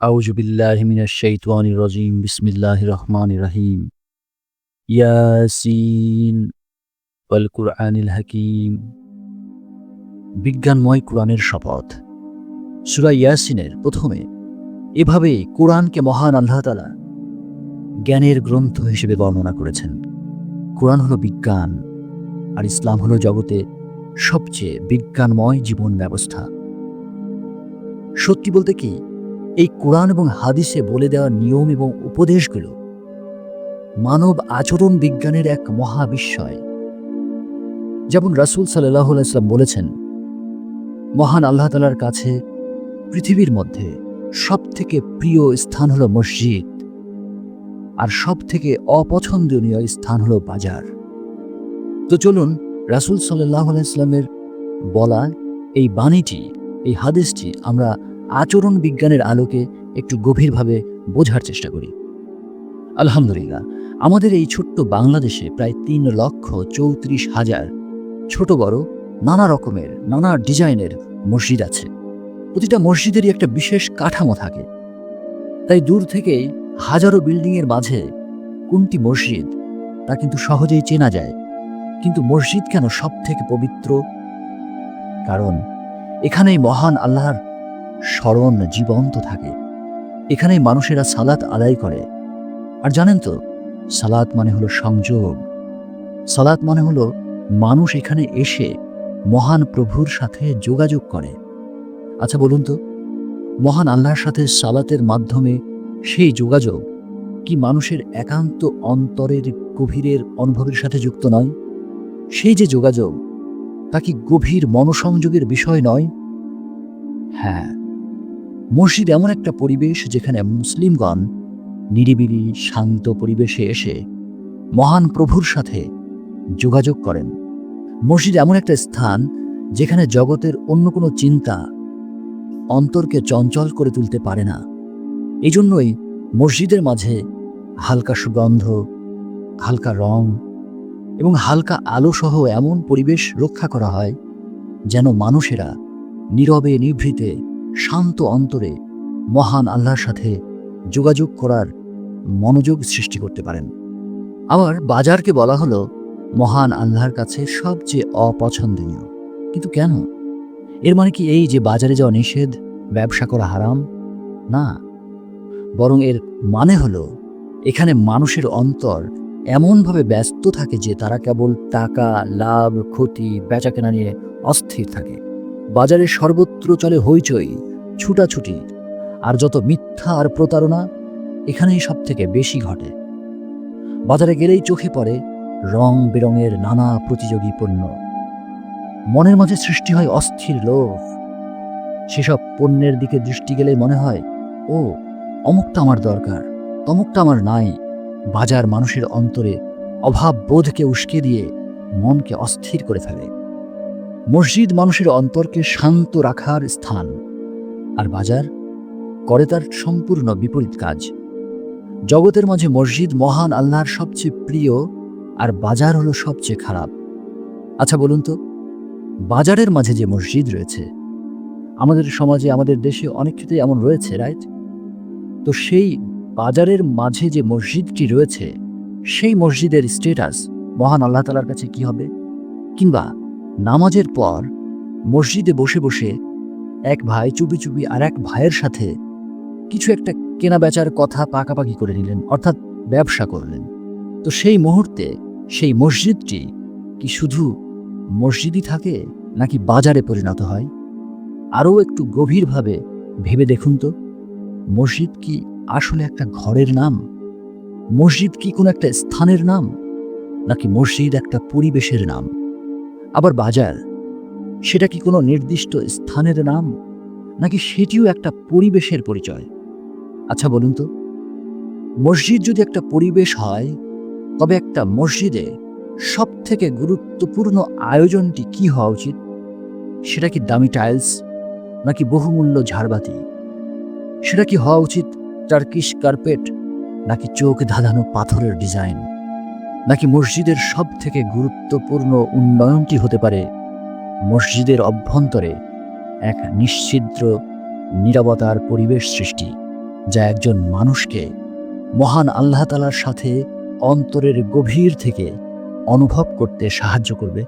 أعوذ بالله من الشيطان الرجيم بسم الله الرحمن الرحيم ইয়াসিন ওয়াল কুরআনিল হাকিম বিজ্ঞানময় কোরআনের শপথ সূরা ইয়াসিনের প্রথমে এভাবে কোরআনকে মহান আল্লাহ তাআলা জ্ঞানের গ্রন্থ হিসেবে বর্ণনা করেছেন কোরআন হলো বিজ্ঞান আর ইসলাম হলো জগতে সবচেয়ে বিজ্ঞানময় জীবন ব্যবস্থা সত্যি বলতে কি এই কোরআন এবং হাদিসে বলে দেওয়া নিয়ম এবং উপদেশগুলো মানব আচরণ বিজ্ঞানের এক মহাবিস্ময়। যেমন রাসুল সাল্লাহ ইসলাম বলেছেন, মহান আল্লাহ তালার কাছে পৃথিবীর মধ্যে সব থেকে প্রিয় স্থান হলো মসজিদ, আর সব থেকে অপছন্দনীয় স্থান হলো বাজার। তো চলুন রাসুল সাল্লাহ ইসলামের বলা এই বাণীটি, এই হাদিসটি আমরা আচরণ বিজ্ঞানের আলোকে একটু গভীরভাবে বোঝার চেষ্টা করি। আলহামদুলিল্লাহ, আমাদের এই ছোট্ট বাংলাদেশে প্রায় তিন লক্ষ চৌত্রিশ হাজার ছোট বড় নানা রকমের, নানা ডিজাইনের মসজিদ আছে। প্রতিটা মসজিদেরই একটা বিশেষ কাঠামো থাকে। তাই দূর থেকেই হাজারো বিল্ডিংয়ের মাঝে কোনটি মসজিদ তা কিন্তু সহজেই চেনা যায়। কিন্তু মসজিদ কেন সব থেকে পবিত্র? কারণ এখানেই মহান আল্লাহর স্মরণ জীবন্ত থাকে। এখানেই মানুষেরা সালাত আদায় করে। আর জানেন তো, সালাত মানে হলো সংযোগ। সালাত মানে হলো মানুষ এখানে এসে মহান প্রভুর সাথে যোগাযোগ করে। আচ্ছা বলুন তো, মহান আল্লাহর সাথে সালাতের মাধ্যমে সেই যোগাযোগ কি মানুষের একান্ত অন্তরের গভীরের অনুভবের সাথে যুক্ত নয়? সেই যে যোগাযোগ, তা কি গভীর মনোসংযোগের বিষয় নয়? হ্যাঁ মসজিদ এমন একটা পরিবেশ যেখানে মুসলিমগণ নিরিবিলি, শান্ত পরিবেশে এসে মহান প্রভুর সাথে যোগাযোগ করেন। মসজিদ এমন একটা স্থান যেখানে জগতের অন্য কোনো চিন্তা অন্তরকে চঞ্চল করে তুলতে পারে না। এই জন্যই মসজিদের মাঝে হালকা সুগন্ধ, হালকা রং এবং হালকা আলো সহ এমন পরিবেশ রক্ষা করা হয় যেন মানুষেরা নীরবে নিভৃতে শান্ত অন্তরে মহান আল্লাহর সাথে যোগাযোগ করার মনোযোগ সৃষ্টি করতে পারেন। আবার বাজারকে বলা হলো মহান আল্লাহর কাছে সবচেয়ে অপছন্দনীয়। কিন্তু কেন? এর মানে কি এই যে বাজারে যাওয়া নিষেধ, ব্যবসা করা হারাম? না। বরং এর মানে হলো এখানে মানুষের অন্তর এমনভাবে ব্যস্ত থাকে যে তারা কেবল টাকা, লাভ, ক্ষতি, বেচাকেনা নিয়ে অস্থির থাকে। বাজারে সর্বত্র চলে হইচই, ছুটাছুটি। আর যত মিথ্যা আর প্রতারণা, এখানেই সব থেকে বেশি ঘটে। বাজারে গেলেই চোখে পড়ে রং বেরঙের নানা প্রতিযোগী পণ্য। মনের মাঝে সৃষ্টি হয় অস্থির লোভ। সেসব পণ্যের দিকে দৃষ্টি গেলে মনে হয়, ও, অমুকটা আমার দরকার, তমুকটা আমার নাই। বাজার মানুষের অন্তরে অভাব বোধকে উস্কে দিয়ে মনকে অস্থির করে ফেলে। মসজিদ মানুষের অন্তরকে শান্ত রাখার স্থান। আর বাজার করে তার সম্পূর্ণ বিপরীত কাজ। জগতের মাঝে মসজিদ মহান আল্লাহর সবচেয়ে প্রিয় আর বাজার হলো সবচেয়ে খারাপ। আচ্ছা বলুন তো, বাজারের মাঝে যে মসজিদ রয়েছে, আমাদের সমাজে, আমাদের দেশে অনেক ক্ষেত্রে এমন রয়েছে, রাইট? তো সেই বাজারের মাঝে যে মসজিদটি রয়েছে, সেই মসজিদের স্টেটাস মহান আল্লাহ তালার কাছে কি হবে? কিংবা নামাজের পর মসজিদে বসে বসে এক ভাই চুপি চুপি আর এক ভাইয়ের সাথে কিছু একটা কেনা বেচার কথা পাকাপাকি করে নিলেন, অর্থাৎ ব্যবসা করলেন। তো সেই মুহূর্তে সেই মসজিদটি কি শুধু মসজিদই থাকে নাকি বাজারে পরিণত হয়? আরও একটু গভীরভাবে ভেবে দেখুন তো। মসজিদ কি আসলে একটা ঘরের নাম? মসজিদ কি কোনো একটা স্থানের নাম? নাকি মসজিদ একটা পরিবেশের নাম? আবার বাজার? সেটা কি কোনো নির্দিষ্ট স্থানের নাম? নাকি সেটিও একটা পরিবেশের পরিচয়? আচ্ছা বলুন তো। মসজিদ যদি একটা পরিবেশ হয়, তবে একটা মসজিদে সব থেকে গুরুত্বপূর্ণ আয়োজনটি কি হওয়া উচিত? সেটা কি দামি টাইলস, নাকি বহুমূল্য ঝাড়বাতি? সেটা কি হওয়া উচিত টার্কিশ কার্পেট, নাকি চোখ ধাঁধানো পাথরের ডিজাইন? নাকি মসজিদের সব থেকে গুরুত্বপূর্ণ উন্নয়নটি হতে পারে মসজিদের অভ্যন্তরে এক নিশ্চিদ্র নিরাপতার পরিবেশ সৃষ্টি, যা একজন মানুষকে মহান আল্লাহ তালার সাথে অন্তরের গভীর থেকে অনুভব করতে সাহায্য করবে?